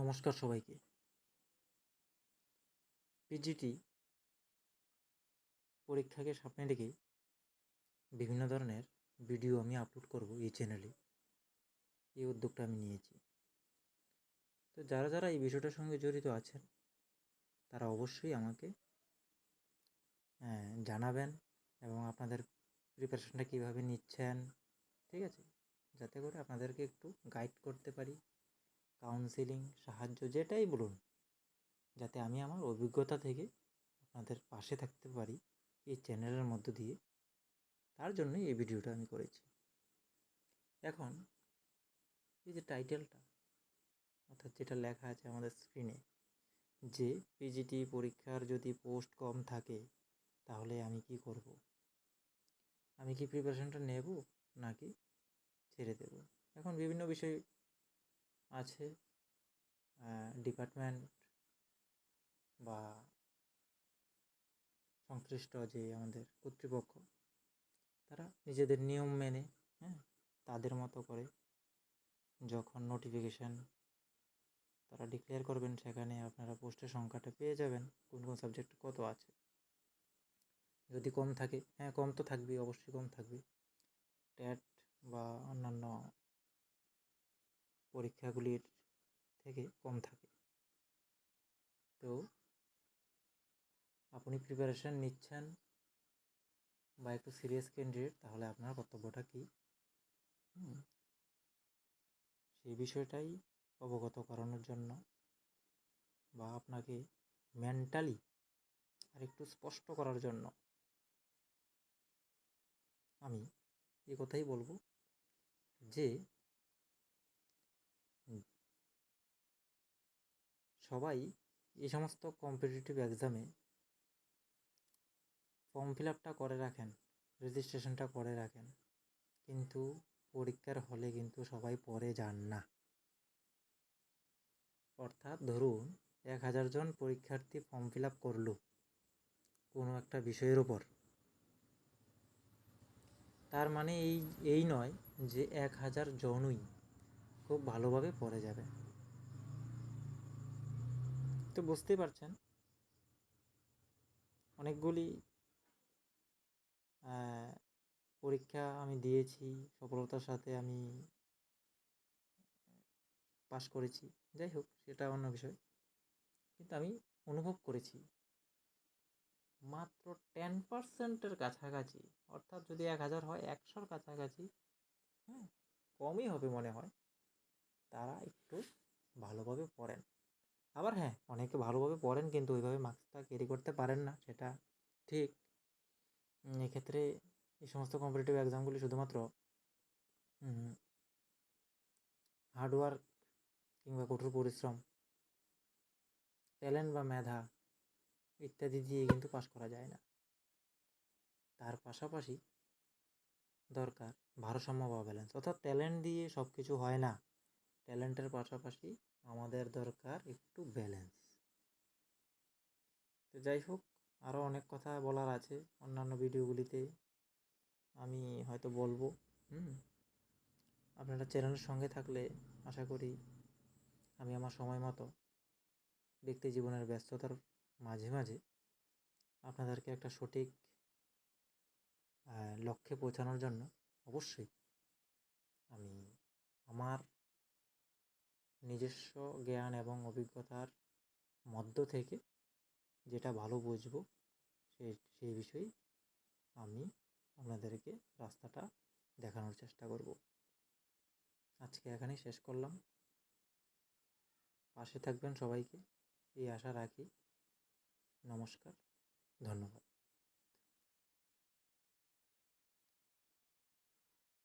নমস্কার সবাইকে। পিজিটি পরীক্ষাকে সামনে রেখে বিভিন্ন ধরনের ভিডিও আমি আপলোড করব এই চ্যানেলে এই উদ্যোগটা আমি নিয়েছি। তো যারা যারা এই বিষয়টার সঙ্গে জড়িত আছেন, তারা অবশ্যই আমাকে জানাবেন এবং আপনাদের প্রিপারেশনটা কীভাবে নিচ্ছেন, ঠিক আছে? যাতে করে আপনাদেরকে একটু গাইড করতে পারি। কাউন্সিলিং সাহায্য যেটাই বলুন, যাতে আমি আমার অভিজ্ঞতা থেকে আপনাদের পাশে থাকতে পারি এই চ্যানেলের মধ্য দিয়ে। তার জন্যই এই ভিডিওটা আমি করেছি। এখন এই যে টাইটেলটা অর্থাৎ যেটা লেখা আছে আমাদের স্ক্রিনে যে পিজিটি পরীক্ষার যদি পোস্ট কম থাকে, তাহলে আমি কি করব? আমি কি প্রিপারেশনটা নেব নাকি ছেড়ে দেব? এখন বিভিন্ন বিষয় আছে ডিপার্টমেন্ট বা সংশ্লিষ্ট যে আমাদের কর্তৃপক্ষ, তারা নিজেদের নিয়ম মেনে হ্যাঁ তাদের মতো করে যখন নোটিফিকেশান তারা ডিক্লেয়ার করবেন, সেখানে আপনারা পোস্টের সংখ্যাটা পেয়ে যাবেন, কোন কোন সাবজেক্ট কত আছে। যদি কম থাকে হ্যাঁ কম তো থাকবেই, অবশ্যই কম থাকবে ট্যাট বা অন্যান্য পরীক্ষাগুলির থেকে কম থাকে। তো, আপনি প্রিপারেশান নিচ্ছেন বা একটু সিরিয়াস ক্যান্ডিডেট তাহলে আপনার কর্তব্যটা কী? সেই বিষয়টাই অবগত করানোর জন্য বা আপনাকে মেন্টালি আর একটু স্পষ্ট করার জন্য আমি এ কথাই বলব যে সবাই এই সমস্ত কম্পিটিটিভ এক্সামে ফর্ম ফিল আপটা করে রাখেন রেজিস্ট্রেশনটা করে রাখেন। কিন্তু পরীক্ষার হলে কিন্তু সবাই পরে যান না। অর্থাৎ ধরুন এক হাজার জন পরীক্ষার্থী ফর্ম ফিল আপ করল কোনো একটা বিষয়ের ওপর তার মানে এই এই নয় যে এক হাজার জনই খুব ভালোভাবে পড়ে যাবে। তো বুঝতেই পারছেন। অনেকগুলি পরীক্ষা আমি দিয়েছি, সফলতার সাথে আমি পাশ করেছি। যাই হোক, সেটা অন্য বিষয়। কিন্তু আমি অনুভব করেছি, মাত্র টেন পার্সেন্টের কাছাকাছি, অর্থাৎ যদি এক হাজার হয়, একশোর কাছাকাছি হ্যাঁ কমই হবে মনে হয়। তারা একটু ভালোভাবে পড়েন। আবার হ্যাঁ অনেকে ভালোভাবে পড়েন কিন্তু ওইভাবে মার্কসটা ক্যারি করতে পারেন না, সেটা ঠিক। এক্ষেত্রে এই সমস্ত কম্পিটিটিভ এক্সামগুলি শুধুমাত্র হার্ডওয়ার্ক কিংবা কঠোর পরিশ্রম ট্যালেন্ট বা মেধা ইত্যাদি দিয়ে কিন্তু পাশ করা যায় না। তার পাশাপাশি দরকার ভারসাম্য বা ব্যালেন্স অর্থাৎ ট্যালেন্ট দিয়ে সব কিছু হয় না। ট্যালেন্টের পাশাপাশি আমাদের দরকার একটু ব্যালেন্স তো যাই হোক আরও অনেক কথা বলার আছে অন্যান্য ভিডিওগুলিতে আমি হয়তো বলব, হুম? আপনারা চ্যানেলের সঙ্গে থাকলে আশা করি আমি আমার সময় মতো ব্যক্তি জীবনের ব্যস্ততার মাঝে মাঝে আপনাদেরকে একটা সঠিক লক্ষ্যে পৌঁছানোর জন্য অবশ্যই আমি আমার নিজস্ব জ্ঞান এবং অভিজ্ঞতার মধ্য থেকে যেটা ভালো বুঝব সেই সেই বিষয়ে আমি আপনাদেরকে রাস্তাটা দেখানোর চেষ্টা করব। আজকে এখানেই শেষ করলাম। পাশে থাকবেন সবাইকে। এই আশা রাখি। নমস্কার। ধন্যবাদ।